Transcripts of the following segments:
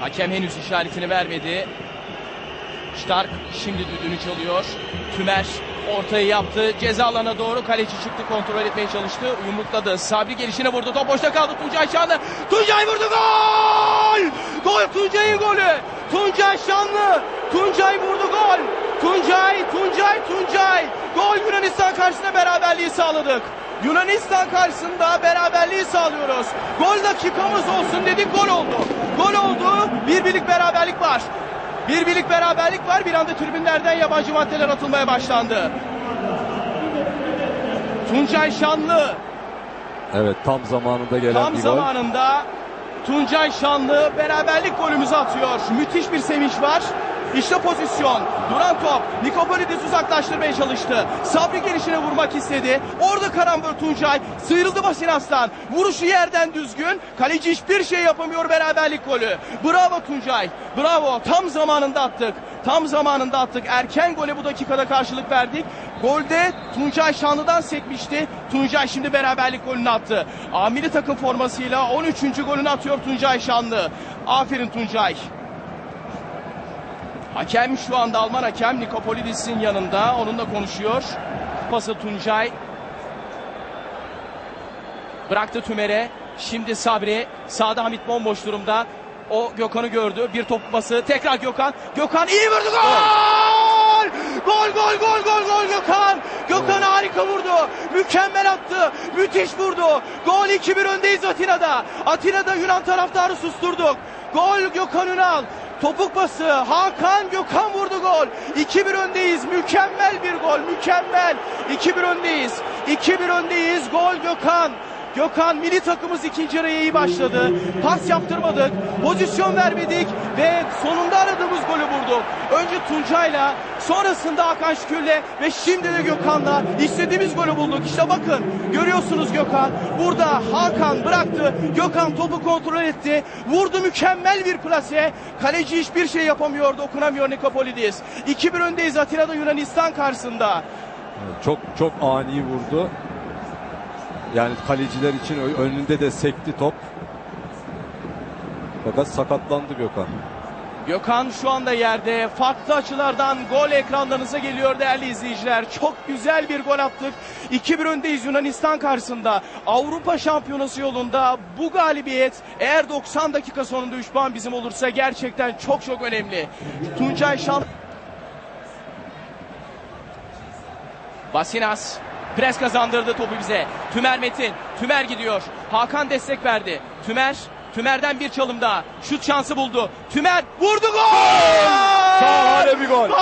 Hakem henüz işaretini vermedi. Stark şimdi düdüğünü çalıyor. Tümer ortayı yaptı. Ceza alanına doğru kaleci çıktı. Kontrol etmeye çalıştı. Yumrukladı. Sabri gelişine vurdu. Top boşta kaldı. Tuncay Şanlı. Tuncay vurdu. Gol! Gol Tuncay'ın golü. Tuncay Şanlı. Tuncay vurdu gol. Tuncay, Tuncay. Beraberliği sağladık. Yunanistan karşısında beraberliği sağlıyoruz. Gol dakikamız olsun dedik gol oldu. Gol oldu. Bir birlik beraberlik var. Bir birlik beraberlik var. Bir anda tribünlerden yabancı maddeler atılmaya başlandı. Tuncay Şanlı Evet tam zamanında gelen tam bir gol. zamanında Tuncay Şanlı beraberlik golümüzü atıyor. Müthiş bir sevinç var. İşte pozisyon. Duran top. Nikopolidis uzaklaştırmaya çalıştı. Sabri gelişine vurmak istedi. Orada karambol Tuncay. Sıyrıldı Basin Aslan. Vuruşu yerden düzgün. Kaleci hiçbir şey yapamıyor beraberlik golü. Bravo Tuncay. Bravo. Tam zamanında attık. Tam zamanında attık. Erken gole bu dakikada karşılık verdik. Golde Tuncay Şanlı'dan sekmişti. Tuncay şimdi beraberlik golünü attı. Amili takım formasıyla 13. golünü atıyor Tuncay Şanlı. Aferin Tuncay. Hakem şu anda Alman hakem Nikopolidis'in yanında. Onunla konuşuyor. Pası Tuncay. Bıraktı Tümer'e. Şimdi Sabri. Sağda Hamit bomboş durumda. O Gökhan'ı gördü. Bir top pası. Tekrar Gökhan. Gökhan iyi vurdu. Gol! Gol gol gol gol gol Gökhan. Gökhan harika vurdu. Mükemmel attı. Müthiş vurdu. Gol 2-1 öndeyiz Atina'da. Atina'da Yunan taraftarı susturduk. Gol Gökhan Ünal. Topuk pası Hakan Gökhan vurdu gol. 2-1 öndeyiz. Mükemmel bir gol. Mükemmel. 2-1 öndeyiz. 2-1 öndeyiz. Gol Gökhan. Gökhan milli takımımız ikinci yarıya iyi başladı. Pas yaptırmadık. Pozisyon vermedik ve sonunda aradığımız golü bulduk. Önce Tuncay'la sonrasında Hakan Şükür'le ve şimdi de Gökhan'la istediğimiz golü bulduk. İşte bakın görüyorsunuz Gökhan. Burada Hakan bıraktı. Gökhan topu kontrol etti. Vurdu mükemmel bir plase. Kaleci hiçbir şey yapamıyor. Dokunamıyor Nikopolidis. 2-1 öndeyiz Atina'da Yunanistan karşısında. Çok çok ani vurdu. Yani kaleciler için önünde de sekti top. Fakat sakatlandı Gökhan. Gökhan şu anda yerde farklı açılardan gol ekranlarınıza geliyor değerli izleyiciler. Çok güzel bir gol attık. 2-1 öndeyiz Yunanistan karşısında. Avrupa Şampiyonası yolunda bu galibiyet eğer 90 dakika sonunda 3 puan bizim olursa gerçekten çok çok önemli. Tuncay Şan Basinas pres kazandırdı topu bize. Tümer Metin. Tümer gidiyor. Hakan destek verdi. Tümer Tümer'den bir çalım daha. Şut şansı buldu. Tümer vurdu gol! Şahane bir gol. Gol!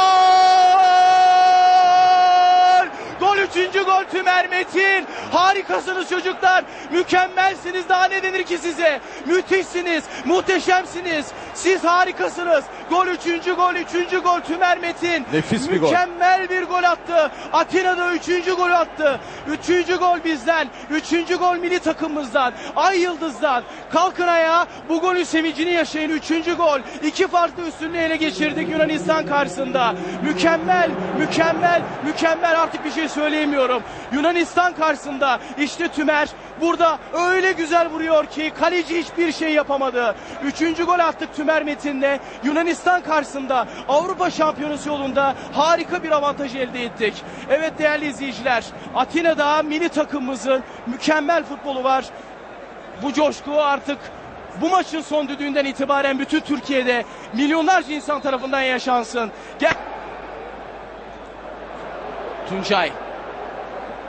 Gol üçüncü gol Tümer Metin. Harikasınız çocuklar. Mükemmelsiniz. Daha ne denir ki size? Müthişsiniz. Muhteşemsiniz. Siz harikasınız. Gol üçüncü gol. Üçüncü gol Tümer Metin. Nefis bir gol. Mükemmel bir gol attı. Atina'da üçüncü gol attı. Üçüncü gol bizden. Üçüncü gol milli takımımızdan. Ay Yıldız'dan. Kalkın ayağa. Bu golün sevincini yaşayın. Üçüncü gol. İki farklı üstünlüğü ele geçirdik Yunanistan karşısında. Mükemmel, mükemmel, mükemmel artık bir şey söyleyemiyorum. Yunanistan karşısında işte Tümer burada öyle güzel vuruyor ki kaleci hiçbir şey yapamadı. Üçüncü gol attık Tümer Metin'le. Yunanistan karşısında Avrupa Şampiyonası yolunda harika bir avantaj elde ettik. Evet değerli izleyiciler Atina'da milli takımımızın mükemmel futbolu var. Bu coşku artık bu maçın son düdüğünden itibaren bütün Türkiye'de milyonlarca insan tarafından yaşansın. Gel. Tuncay.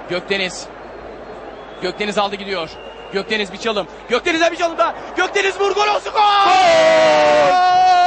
Gökdeniz. Gökdeniz aldı gidiyor. Gökdeniz bir çalım. Gökdeniz'e bir çalım daha. Gökdeniz vur gol olsun gol!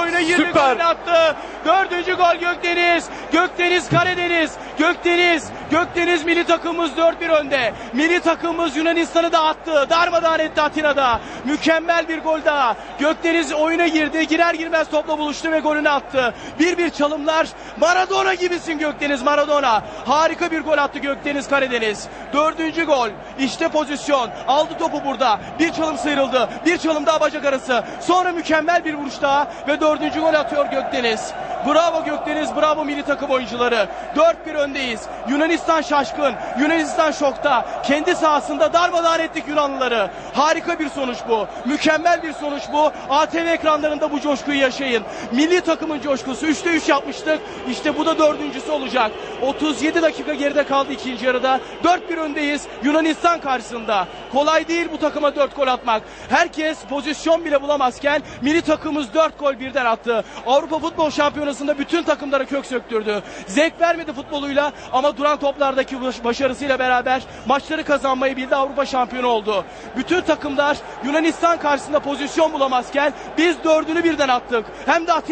Oyuna girdi Süper. golünü attı. Dördüncü gol Gökdeniz. Gökdeniz Karadeniz. Gökdeniz. Gökdeniz milli takımımız 4-1 önde. Milli takımımız Yunanistan'ı da attı. Darmadağın etti Atina'da. Mükemmel bir gol daha. Gökdeniz oyuna girdi. Girer girmez topla buluştu ve golünü attı. Bir bir çalımlar. Maradona gibisin Gökdeniz Maradona. Harika bir gol attı Gökdeniz Karadeniz. Dördüncü gol. İşte pozisyon. Aldı topu burada. Bir çalım sıyrıldı. Bir çalım daha bacak arası. Sonra mükemmel bir vuruş daha ve dördüncü gol atıyor Gökdeniz. Bravo Gökdeniz, bravo milli takım oyuncuları. 4-1 öndeyiz. Yunanistan şaşkın, Yunanistan şokta. Kendi sahasında darmadağın ettik Yunanlıları. Harika bir sonuç bu. Mükemmel bir sonuç bu. ATV ekranlarında bu coşkuyu yaşayın. Milli takımın coşkusu. 3'te 3 yapmıştık. İşte bu da dördüncüsü olacak. 37 dakika geride kaldı ikinci yarıda. 4-1 öndeyiz Yunanistan karşısında. Kolay değil bu takıma 4 gol atmak. Herkes pozisyon bile bulamazken milli takımımız 4 gol birden attı. Avrupa Futbol Şampiyonası'nda bütün takımlara kök söktürdü. Zevk vermedi futboluyla ama duran toplardaki baş- başarısıyla beraber maçları kazanmayı bildi. Avrupa şampiyonu oldu. Bütün takımlar Yunanistan karşısında pozisyon bulamazken biz dördünü birden attık. Hem de Atina